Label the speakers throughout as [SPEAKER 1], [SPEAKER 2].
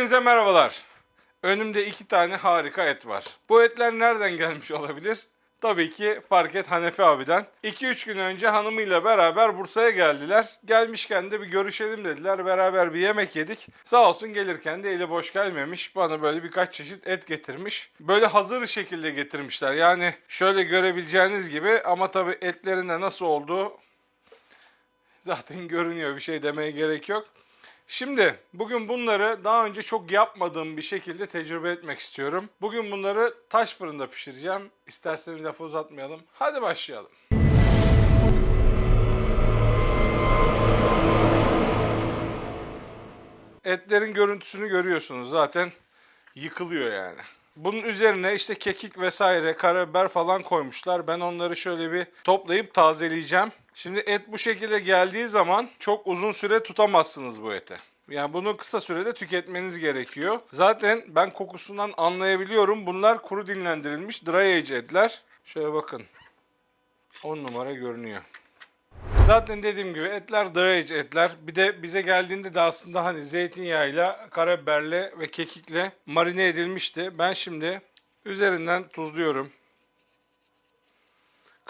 [SPEAKER 1] Hepinize merhabalar. Önümde iki tane harika et var. Bu etler nereden gelmiş olabilir? Tabii ki fark et Hanefi abiden. 2-3 gün önce hanımıyla beraber Bursa'ya geldiler. Gelmişken de bir görüşelim dediler. Beraber bir yemek yedik. Sağ olsun gelirken de eli boş gelmemiş. Bana böyle birkaç çeşit et getirmiş. Böyle hazır şekilde getirmişler. Yani şöyle görebileceğiniz gibi ama tabii etlerin de nasıl olduğu zaten görünüyor. Bir şey demeye gerek yok. Şimdi bugün bunları daha önce çok yapmadığım bir şekilde tecrübe etmek istiyorum. Bugün bunları taş fırında pişireceğim. İsterseniz lafı uzatmayalım. Hadi başlayalım. Etlerin görüntüsünü görüyorsunuz zaten yıkılıyor yani. Bunun üzerine işte kekik vesaire, karabiber falan koymuşlar. Ben onları şöyle bir toplayıp tazeleyeceğim. Şimdi et bu şekilde geldiği zaman çok uzun süre tutamazsınız bu eti. Yani bunu kısa sürede tüketmeniz gerekiyor. Zaten ben kokusundan anlayabiliyorum. Bunlar kuru dinlendirilmiş dry age etler. Şöyle bakın. 10 numara görünüyor. Zaten dediğim gibi etler dry etler. Bir de bize geldiğinde de aslında hani zeytinyağıyla, karabiberle ve kekikle marine edilmişti. Ben şimdi üzerinden tuzluyorum.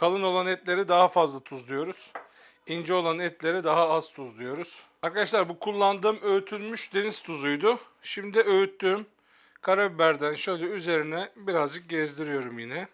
[SPEAKER 1] Kalın olan etleri daha fazla tuzluyoruz. İnce olan etleri daha az tuzluyoruz. Arkadaşlar bu kullandığım öğütülmüş deniz tuzuydu. Şimdi öğüttüğüm karabiberden şöyle üzerine birazcık gezdiriyorum yine.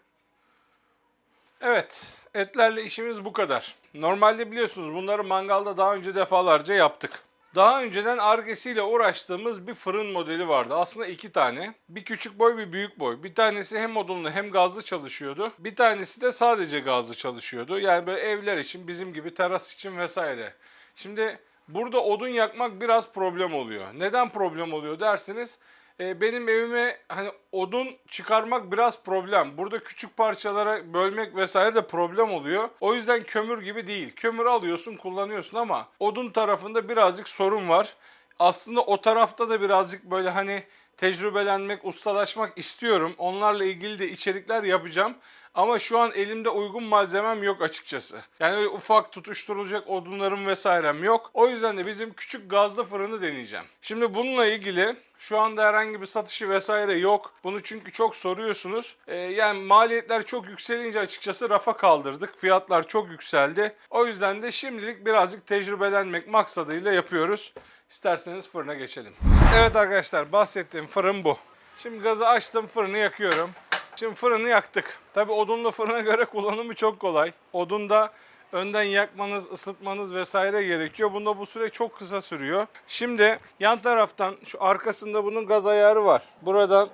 [SPEAKER 1] Evet, etlerle işimiz bu kadar. Normalde biliyorsunuz bunları mangalda daha önce defalarca yaptık. Daha önceden argesiyle uğraştığımız bir fırın modeli vardı. Aslında iki tane. Bir küçük boy bir büyük boy. Bir tanesi hem odunlu hem gazlı çalışıyordu. Bir tanesi de sadece gazlı çalışıyordu. Yani böyle evler için, bizim gibi teras için vesaire. Şimdi burada odun yakmak biraz problem oluyor. Neden problem oluyor derseniz e, benim evime hani odun çıkarmak biraz problem. Burada küçük parçalara bölmek vesaire de problem oluyor. O yüzden kömür gibi değil. Kömür alıyorsun, kullanıyorsun ama odun tarafında birazcık sorun var. Aslında o tarafta da birazcık böyle hani tecrübelenmek, ustalaşmak istiyorum. Onlarla ilgili de içerikler yapacağım. Ama şu an elimde uygun malzemem yok açıkçası. Yani ufak tutuşturulacak odunlarım vesairem yok. O yüzden de bizim küçük gazlı fırını deneyeceğim. Şimdi bununla ilgili şu anda herhangi bir satışı vesaire yok. Bunu çünkü çok soruyorsunuz. Ee, yani maliyetler çok yükselince açıkçası rafa kaldırdık. Fiyatlar çok yükseldi. O yüzden de şimdilik birazcık tecrübelenmek maksadıyla yapıyoruz. İsterseniz fırına geçelim. Evet arkadaşlar bahsettiğim fırın bu. Şimdi gazı açtım fırını yakıyorum. Şimdi fırını yaktık. Tabi odunlu fırına göre kullanımı çok kolay. Odunda önden yakmanız, ısıtmanız vesaire gerekiyor. Bunda bu süre çok kısa sürüyor. Şimdi yan taraftan şu arkasında bunun gaz ayarı var. Buradan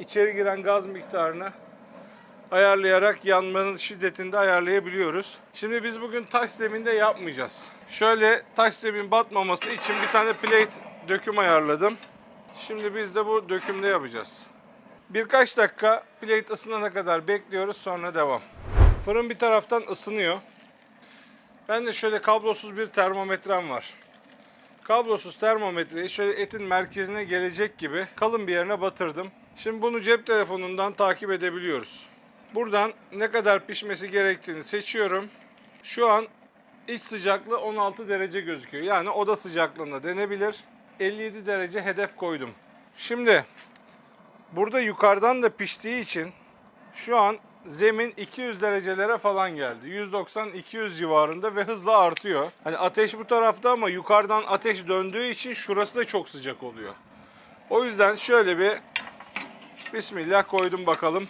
[SPEAKER 1] içeri giren gaz miktarını ayarlayarak yanmanın şiddetini de ayarlayabiliyoruz. Şimdi biz bugün taş zeminde yapmayacağız. Şöyle taş zemin batmaması için bir tane plate döküm ayarladım. Şimdi biz de bu dökümde yapacağız. Birkaç dakika plate ısınana kadar bekliyoruz sonra devam. Fırın bir taraftan ısınıyor. Ben de şöyle kablosuz bir termometrem var. Kablosuz termometreyi şöyle etin merkezine gelecek gibi kalın bir yerine batırdım. Şimdi bunu cep telefonundan takip edebiliyoruz. Buradan ne kadar pişmesi gerektiğini seçiyorum. Şu an iç sıcaklığı 16 derece gözüküyor. Yani oda sıcaklığında denebilir. 57 derece hedef koydum. Şimdi burada yukarıdan da piştiği için şu an zemin 200 derecelere falan geldi. 190-200 civarında ve hızla artıyor. Hani ateş bu tarafta ama yukarıdan ateş döndüğü için şurası da çok sıcak oluyor. O yüzden şöyle bir Bismillah koydum bakalım.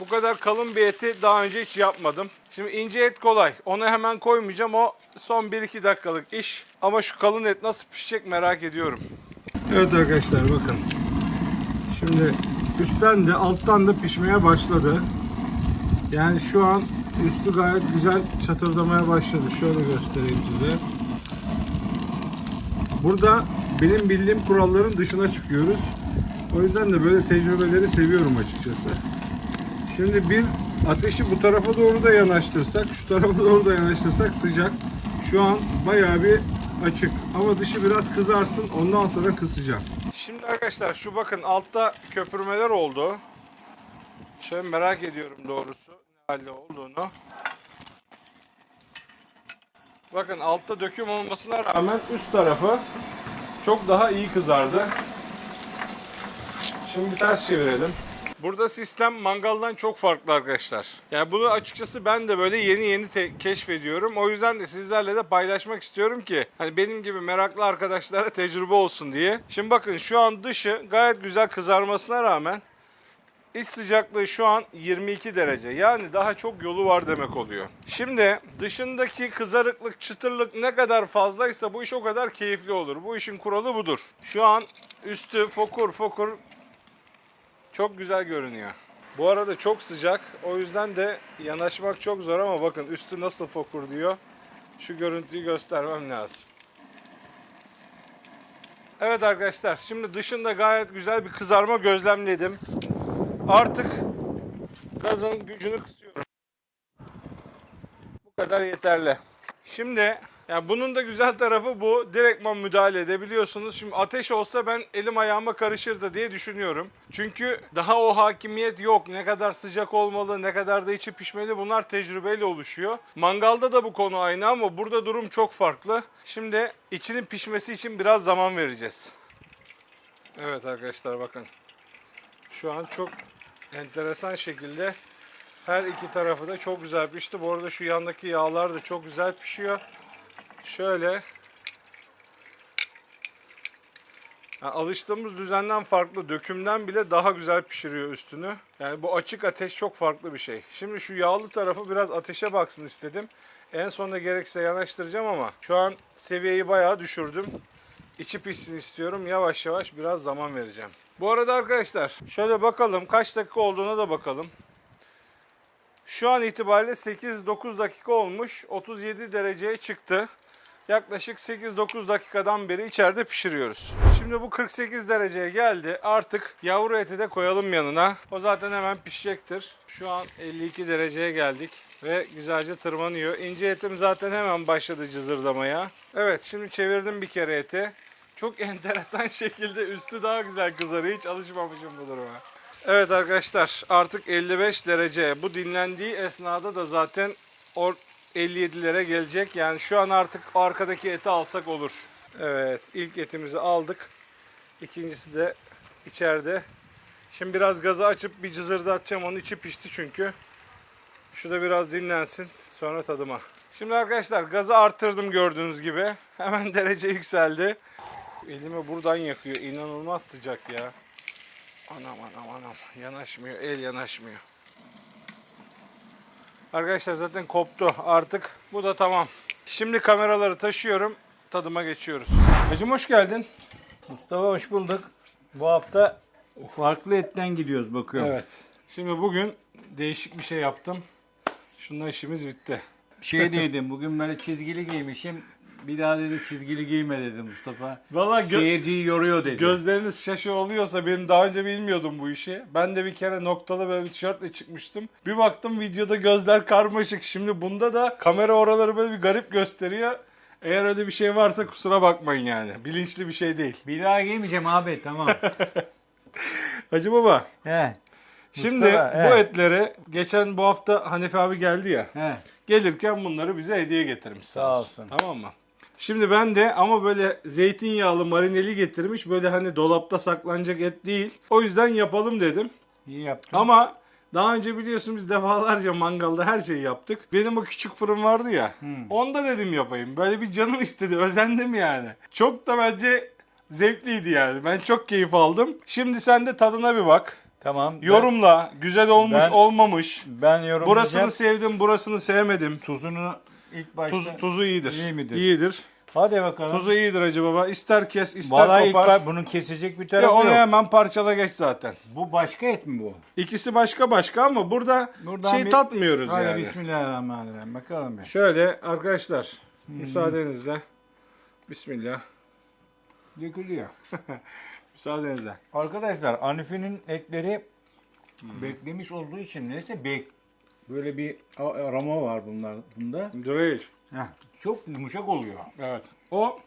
[SPEAKER 1] Bu kadar kalın bir eti daha önce hiç yapmadım. Şimdi ince et kolay. Onu hemen koymayacağım. O son 1-2 dakikalık iş. Ama şu kalın et nasıl pişecek merak ediyorum. Evet arkadaşlar bakın. Şimdi üstten de alttan da pişmeye başladı. Yani şu an üstü gayet güzel çatırdamaya başladı. Şöyle göstereyim size. Burada benim bildiğim kuralların dışına çıkıyoruz. O yüzden de böyle tecrübeleri seviyorum açıkçası. Şimdi bir ateşi bu tarafa doğru da yanaştırsak, şu tarafa doğru da yanaştırsak sıcak. Şu an bayağı bir açık. Ama dışı biraz kızarsın ondan sonra kısacağım. Şimdi arkadaşlar şu bakın altta köpürmeler oldu. Şöyle merak ediyorum doğrusu ne halde olduğunu. Bakın altta döküm olmasına rağmen üst tarafı çok daha iyi kızardı. Şimdi ters çevirelim. Burada sistem mangaldan çok farklı arkadaşlar. Yani bunu açıkçası ben de böyle yeni yeni te- keşfediyorum. O yüzden de sizlerle de paylaşmak istiyorum ki hani benim gibi meraklı arkadaşlara tecrübe olsun diye. Şimdi bakın şu an dışı gayet güzel kızarmasına rağmen İç sıcaklığı şu an 22 derece. Yani daha çok yolu var demek oluyor. Şimdi dışındaki kızarıklık, çıtırlık ne kadar fazlaysa bu iş o kadar keyifli olur. Bu işin kuralı budur. Şu an üstü fokur fokur çok güzel görünüyor. Bu arada çok sıcak. O yüzden de yanaşmak çok zor ama bakın üstü nasıl fokur diyor. Şu görüntüyü göstermem lazım. Evet arkadaşlar şimdi dışında gayet güzel bir kızarma gözlemledim. Artık gazın gücünü kısıyorum. Bu kadar yeterli. Şimdi yani bunun da güzel tarafı bu. Direktman müdahale edebiliyorsunuz. Şimdi ateş olsa ben elim ayağıma karışırdı diye düşünüyorum. Çünkü daha o hakimiyet yok. Ne kadar sıcak olmalı, ne kadar da içi pişmeli bunlar tecrübeyle oluşuyor. Mangalda da bu konu aynı ama burada durum çok farklı. Şimdi içinin pişmesi için biraz zaman vereceğiz. Evet arkadaşlar bakın. Şu an çok enteresan şekilde her iki tarafı da çok güzel pişti. Bu arada şu yandaki yağlar da çok güzel pişiyor. Şöyle yani alıştığımız düzenden farklı, dökümden bile daha güzel pişiriyor üstünü. Yani bu açık ateş çok farklı bir şey. Şimdi şu yağlı tarafı biraz ateşe baksın istedim. En sonunda gerekse yanaştıracağım ama şu an seviyeyi bayağı düşürdüm. İçi pişsin istiyorum. Yavaş yavaş biraz zaman vereceğim. Bu arada arkadaşlar şöyle bakalım kaç dakika olduğuna da bakalım. Şu an itibariyle 8-9 dakika olmuş. 37 dereceye çıktı. Yaklaşık 8-9 dakikadan beri içeride pişiriyoruz. Şimdi bu 48 dereceye geldi. Artık yavru eti de koyalım yanına. O zaten hemen pişecektir. Şu an 52 dereceye geldik ve güzelce tırmanıyor. İnce etim zaten hemen başladı cızırdamaya. Evet şimdi çevirdim bir kere eti. Çok enteresan şekilde üstü daha güzel kızarıyor. Hiç alışmamışım bu duruma. Evet arkadaşlar artık 55 derece. Bu dinlendiği esnada da zaten o 57'lere gelecek. Yani şu an artık arkadaki eti alsak olur. Evet ilk etimizi aldık. İkincisi de içeride. Şimdi biraz gazı açıp bir cızırdatacağım. Onun içi pişti çünkü. Şu da biraz dinlensin. Sonra tadıma. Şimdi arkadaşlar gazı arttırdım gördüğünüz gibi. Hemen derece yükseldi. Elimi buradan yakıyor. İnanılmaz sıcak ya. Anam anam anam. Yanaşmıyor. El yanaşmıyor. Arkadaşlar zaten koptu. Artık bu da tamam. Şimdi kameraları taşıyorum. Tadıma geçiyoruz. Hacım hoş geldin.
[SPEAKER 2] Mustafa hoş bulduk. Bu hafta farklı etten gidiyoruz bakıyorum.
[SPEAKER 1] Evet. Şimdi bugün değişik bir şey yaptım. Şundan işimiz bitti.
[SPEAKER 2] Şey dedim bugün böyle çizgili giymişim. Bir daha dedi çizgili giyme dedi Mustafa.
[SPEAKER 1] Vallahi gö-
[SPEAKER 2] Seyirciyi yoruyor dedi.
[SPEAKER 1] Gözleriniz şaşı oluyorsa benim daha önce bilmiyordum bu işi. Ben de bir kere noktalı böyle bir tişörtle çıkmıştım. Bir baktım videoda gözler karmaşık. Şimdi bunda da kamera oraları böyle bir garip gösteriyor. Eğer öyle bir şey varsa kusura bakmayın yani. Bilinçli bir şey değil.
[SPEAKER 2] Bir daha giymeyeceğim abi tamam.
[SPEAKER 1] Hacı baba
[SPEAKER 2] he.
[SPEAKER 1] şimdi
[SPEAKER 2] Mustafa,
[SPEAKER 1] bu
[SPEAKER 2] he.
[SPEAKER 1] etleri geçen bu hafta Hanefi abi geldi ya.
[SPEAKER 2] He.
[SPEAKER 1] Gelirken bunları bize hediye getirmiş sağ, olsun. Tamam mı? Şimdi ben de ama böyle zeytinyağlı marineli getirmiş. Böyle hani dolapta saklanacak et değil. O yüzden yapalım dedim.
[SPEAKER 2] İyi yaptın.
[SPEAKER 1] Ama daha önce biliyorsun biz defalarca mangalda her şeyi yaptık. Benim o küçük fırın vardı ya. Onda dedim yapayım. Böyle bir canım istedi. Özendim yani. Çok da bence zevkliydi yani. Ben çok keyif aldım. Şimdi sen de tadına bir bak.
[SPEAKER 2] Tamam. ben-
[SPEAKER 1] Yorumla. Güzel olmuş,
[SPEAKER 2] ben-
[SPEAKER 1] olmamış.
[SPEAKER 2] Ben, yorumlayacağım.
[SPEAKER 1] Burasını sevdim, burasını sevmedim.
[SPEAKER 2] tuzunu ilk başta.
[SPEAKER 1] Tuz, tuzu iyidir.
[SPEAKER 2] İyi midir?
[SPEAKER 1] İyidir.
[SPEAKER 2] Hadi bakalım.
[SPEAKER 1] Tuzu iyidir acı baba. İster kes, ister
[SPEAKER 2] Vallahi ilk
[SPEAKER 1] kopar.
[SPEAKER 2] ba- bunun kesecek bir
[SPEAKER 1] Ya
[SPEAKER 2] tarafı
[SPEAKER 1] onu
[SPEAKER 2] yok.
[SPEAKER 1] hemen parçala geç zaten.
[SPEAKER 2] Bu başka et mi bu?
[SPEAKER 1] İkisi başka başka ama burada
[SPEAKER 2] Buradan
[SPEAKER 1] şey
[SPEAKER 2] bir-
[SPEAKER 1] tatmıyoruz
[SPEAKER 2] Hadi
[SPEAKER 1] yani.
[SPEAKER 2] bismillahirrahmanirrahim. Bakalım bir.
[SPEAKER 1] Şöyle arkadaşlar
[SPEAKER 2] Hmm.
[SPEAKER 1] müsaadenizle. Bismillah.
[SPEAKER 2] Dökülüyor.
[SPEAKER 1] Müsaadenizle.
[SPEAKER 2] Arkadaşlar Hanife'nin etleri beklemiş olduğu için neyse bek böyle bir aroma var bunlar bunda.
[SPEAKER 1] Değil.
[SPEAKER 2] Heh, çok yumuşak oluyor.
[SPEAKER 1] Evet. O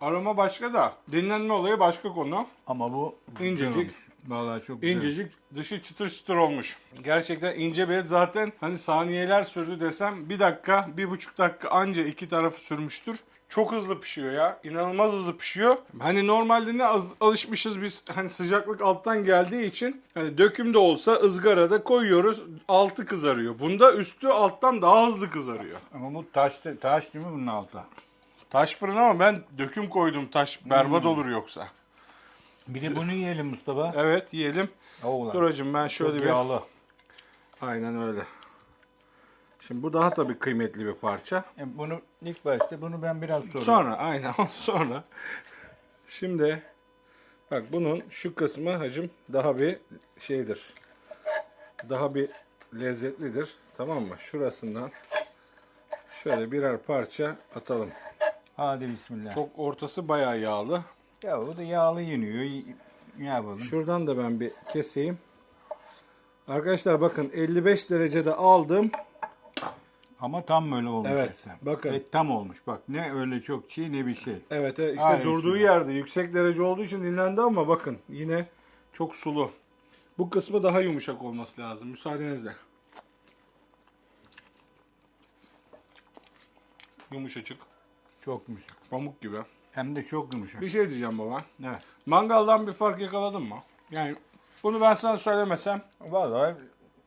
[SPEAKER 1] aroma başka da dinlenme olayı başka konu.
[SPEAKER 2] Ama bu
[SPEAKER 1] İncecik.
[SPEAKER 2] Vallahi çok güzel.
[SPEAKER 1] İncecik dışı çıtır çıtır olmuş. Gerçekten ince bir et zaten hani saniyeler sürdü desem bir dakika bir buçuk dakika anca iki tarafı sürmüştür. Çok hızlı pişiyor ya. İnanılmaz hızlı pişiyor. Hani normalde ne az, alışmışız biz hani sıcaklık alttan geldiği için hani döküm de olsa ızgarada koyuyoruz altı kızarıyor. Bunda üstü alttan daha hızlı kızarıyor.
[SPEAKER 2] Ama bu taş, taş değil mi bunun altı?
[SPEAKER 1] Taş fırın ama ben döküm koydum taş berbat olur yoksa.
[SPEAKER 2] Bir de bunu yiyelim Mustafa.
[SPEAKER 1] Evet yiyelim.
[SPEAKER 2] Oğlan.
[SPEAKER 1] Duracım ben
[SPEAKER 2] Çok
[SPEAKER 1] şöyle bir
[SPEAKER 2] yağlı.
[SPEAKER 1] Aynen öyle. Şimdi bu daha tabii kıymetli bir parça.
[SPEAKER 2] E, bunu ilk başta bunu ben biraz sonra.
[SPEAKER 1] Sonra aynen sonra. Şimdi bak bunun şu kısmı hacım daha bir şeydir. Daha bir lezzetlidir. Tamam mı? Şurasından şöyle birer parça atalım.
[SPEAKER 2] Hadi bismillah.
[SPEAKER 1] Çok ortası bayağı yağlı.
[SPEAKER 2] Ya o da yağlı yeniyor. Ne yapalım?
[SPEAKER 1] Şuradan da ben bir keseyim. Arkadaşlar bakın 55 derecede aldım.
[SPEAKER 2] Ama tam böyle olmuş.
[SPEAKER 1] Evet,
[SPEAKER 2] etten.
[SPEAKER 1] bakın.
[SPEAKER 2] Et tam olmuş. Bak ne öyle çok çiğ ne bir şey.
[SPEAKER 1] Evet, evet işte
[SPEAKER 2] Aynen
[SPEAKER 1] durduğu
[SPEAKER 2] şöyle.
[SPEAKER 1] yerde yüksek derece olduğu için dinlendi ama bakın yine çok sulu. Bu kısmı daha yumuşak olması lazım. Müsaadenizle. Yumuşacık.
[SPEAKER 2] Çok yumuşak.
[SPEAKER 1] Pamuk gibi.
[SPEAKER 2] Hem de çok yumuşak.
[SPEAKER 1] Bir şey diyeceğim baba.
[SPEAKER 2] Evet.
[SPEAKER 1] Mangaldan bir fark yakaladın mı? Yani bunu ben sana söylemesem
[SPEAKER 2] Vallahi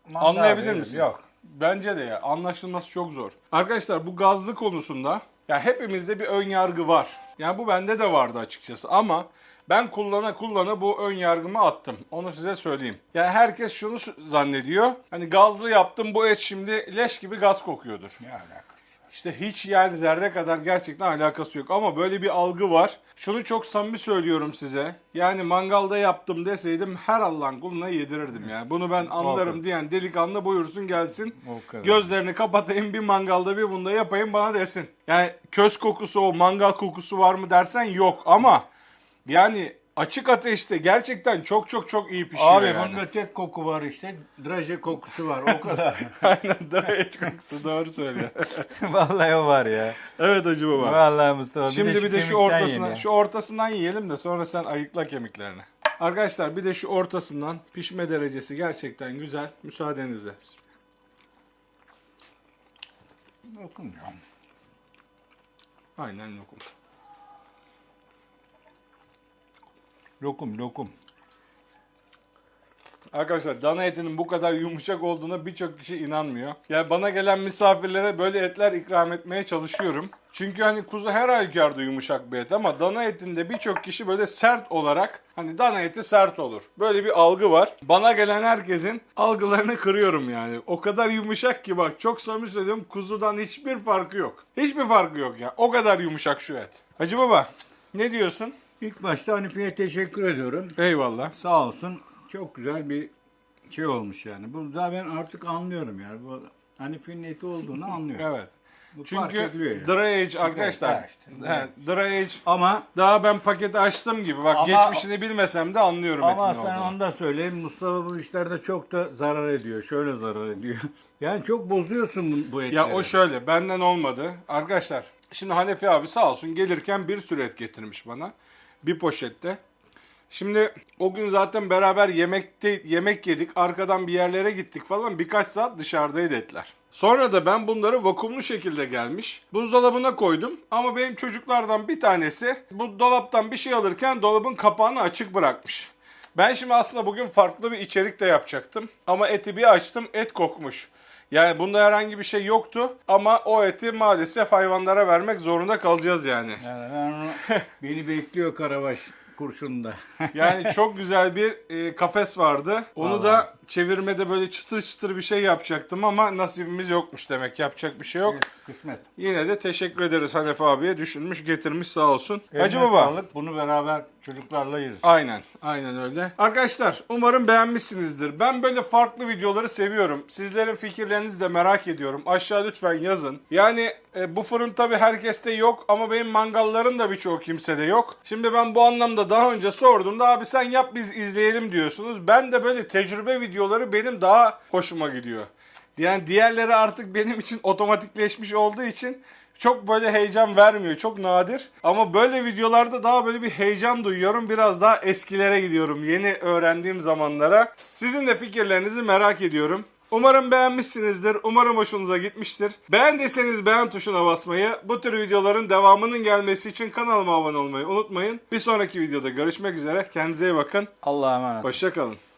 [SPEAKER 2] mangal
[SPEAKER 1] Anlayabilir
[SPEAKER 2] değil,
[SPEAKER 1] misin?
[SPEAKER 2] Yok.
[SPEAKER 1] Bence de ya. Anlaşılması çok zor. Arkadaşlar bu gazlı konusunda ya hepimizde bir ön yargı var. Yani bu bende de vardı açıkçası ama ben kullana kullana bu ön yargımı attım. Onu size söyleyeyim. Yani herkes şunu zannediyor. Hani gazlı yaptım bu et şimdi leş gibi gaz kokuyordur.
[SPEAKER 2] Ne alakası?
[SPEAKER 1] İşte hiç yani zerre kadar gerçekten alakası yok. Ama böyle bir algı var. Şunu çok samimi söylüyorum size. Yani mangalda yaptım deseydim her Allah'ın kuluna yedirirdim yani. Bunu ben anlarım diyen delikanlı buyursun gelsin.
[SPEAKER 2] O kadar.
[SPEAKER 1] Gözlerini kapatayım bir mangalda bir bunda yapayım bana desin. Yani köz kokusu o mangal kokusu var mı dersen yok ama yani açık ateşte gerçekten çok çok çok iyi pişiyor
[SPEAKER 2] Abi
[SPEAKER 1] yani.
[SPEAKER 2] bunda tek koku var işte. Draje kokusu var. O kadar.
[SPEAKER 1] Aynen hiç kokusu doğru söylüyor.
[SPEAKER 2] Vallahi o var ya.
[SPEAKER 1] evet Hacı Baba.
[SPEAKER 2] Vallahi Mustafa.
[SPEAKER 1] Şimdi bir de, şu
[SPEAKER 2] kemikten
[SPEAKER 1] ortasından,
[SPEAKER 2] ye.
[SPEAKER 1] şu ortasından yiyelim de sonra sen ayıkla kemiklerini. Arkadaşlar bir de şu ortasından pişme derecesi gerçekten güzel. Müsaadenizle.
[SPEAKER 2] Dokun ya.
[SPEAKER 1] Aynen lokum.
[SPEAKER 2] Lokum lokum.
[SPEAKER 1] Arkadaşlar dana etinin bu kadar yumuşak olduğuna birçok kişi inanmıyor. Yani bana gelen misafirlere böyle etler ikram etmeye çalışıyorum. Çünkü hani kuzu her halükarda yumuşak bir et ama dana etinde birçok kişi böyle sert olarak hani dana eti sert olur. Böyle bir algı var. Bana gelen herkesin algılarını kırıyorum yani. O kadar yumuşak ki bak çok samimi söylüyorum kuzudan hiçbir farkı yok. Hiçbir farkı yok ya. O kadar yumuşak şu et. Hacı baba ne diyorsun?
[SPEAKER 2] İlk başta Hanife'ye teşekkür ediyorum.
[SPEAKER 1] Eyvallah.
[SPEAKER 2] Sağ olsun. Çok güzel bir şey olmuş yani. Burada ben artık anlıyorum yani. Bu Hanife'nin eti olduğunu anlıyorum.
[SPEAKER 1] Evet.
[SPEAKER 2] Bu fark
[SPEAKER 1] Çünkü
[SPEAKER 2] ediliyor yani.
[SPEAKER 1] dry age arkadaşlar.
[SPEAKER 2] Evet, işte.
[SPEAKER 1] he, dry age
[SPEAKER 2] Ama
[SPEAKER 1] Daha ben paketi açtım gibi. Bak
[SPEAKER 2] Ama-
[SPEAKER 1] geçmişini bilmesem de anlıyorum
[SPEAKER 2] ama
[SPEAKER 1] etin
[SPEAKER 2] sen
[SPEAKER 1] olduğunu.
[SPEAKER 2] onu da söyleyeyim. Mustafa bu işlerde çok da zarar ediyor. Şöyle zarar ediyor. Yani çok bozuyorsun bu, bu etleri.
[SPEAKER 1] Ya o şöyle benden olmadı. Arkadaşlar şimdi Hanefi abi sağ olsun gelirken bir sürü et getirmiş bana. Bir poşette. Şimdi o gün zaten beraber yemekte yemek yedik. Arkadan bir yerlere gittik falan. Birkaç saat dışarıdaydı etler. Sonra da ben bunları vakumlu şekilde gelmiş. Buzdolabına koydum. Ama benim çocuklardan bir tanesi bu dolaptan bir şey alırken dolabın kapağını açık bırakmış. Ben şimdi aslında bugün farklı bir içerik de yapacaktım. Ama eti bir açtım et kokmuş. Yani bunda herhangi bir şey yoktu ama o eti maalesef hayvanlara vermek zorunda kalacağız yani.
[SPEAKER 2] Yani ben onu, beni bekliyor Karabaş kurşunda.
[SPEAKER 1] Yani çok güzel bir e, kafes vardı. Onu
[SPEAKER 2] Vallahi.
[SPEAKER 1] da çevirmede böyle çıtır çıtır bir şey yapacaktım ama nasibimiz yokmuş demek. Yapacak bir şey yok.
[SPEAKER 2] Kısmet.
[SPEAKER 1] Yine de teşekkür ederiz Hanefi abiye. Düşünmüş getirmiş sağ olsun.
[SPEAKER 2] Eline
[SPEAKER 1] Hacı baba.
[SPEAKER 2] sağlık. Bunu beraber çocuklarla yeriz.
[SPEAKER 1] Aynen, aynen öyle. Arkadaşlar umarım beğenmişsinizdir. Ben böyle farklı videoları seviyorum. Sizlerin fikirlerinizi de merak ediyorum. Aşağı lütfen yazın. Yani e, bu fırın tabi herkeste yok ama benim mangalların da birçoğu kimsede yok. Şimdi ben bu anlamda daha önce sorduğumda abi sen yap biz izleyelim diyorsunuz. Ben de böyle tecrübe videoları benim daha hoşuma gidiyor. Yani diğerleri artık benim için otomatikleşmiş olduğu için çok böyle heyecan vermiyor. Çok nadir. Ama böyle videolarda daha böyle bir heyecan duyuyorum. Biraz daha eskilere gidiyorum. Yeni öğrendiğim zamanlara. Sizin de fikirlerinizi merak ediyorum. Umarım beğenmişsinizdir. Umarım hoşunuza gitmiştir. Beğendiyseniz beğen tuşuna basmayı, bu tür videoların devamının gelmesi için kanalıma abone olmayı unutmayın. Bir sonraki videoda görüşmek üzere. Kendinize iyi bakın.
[SPEAKER 2] Allah'a emanet.
[SPEAKER 1] Hoşçakalın.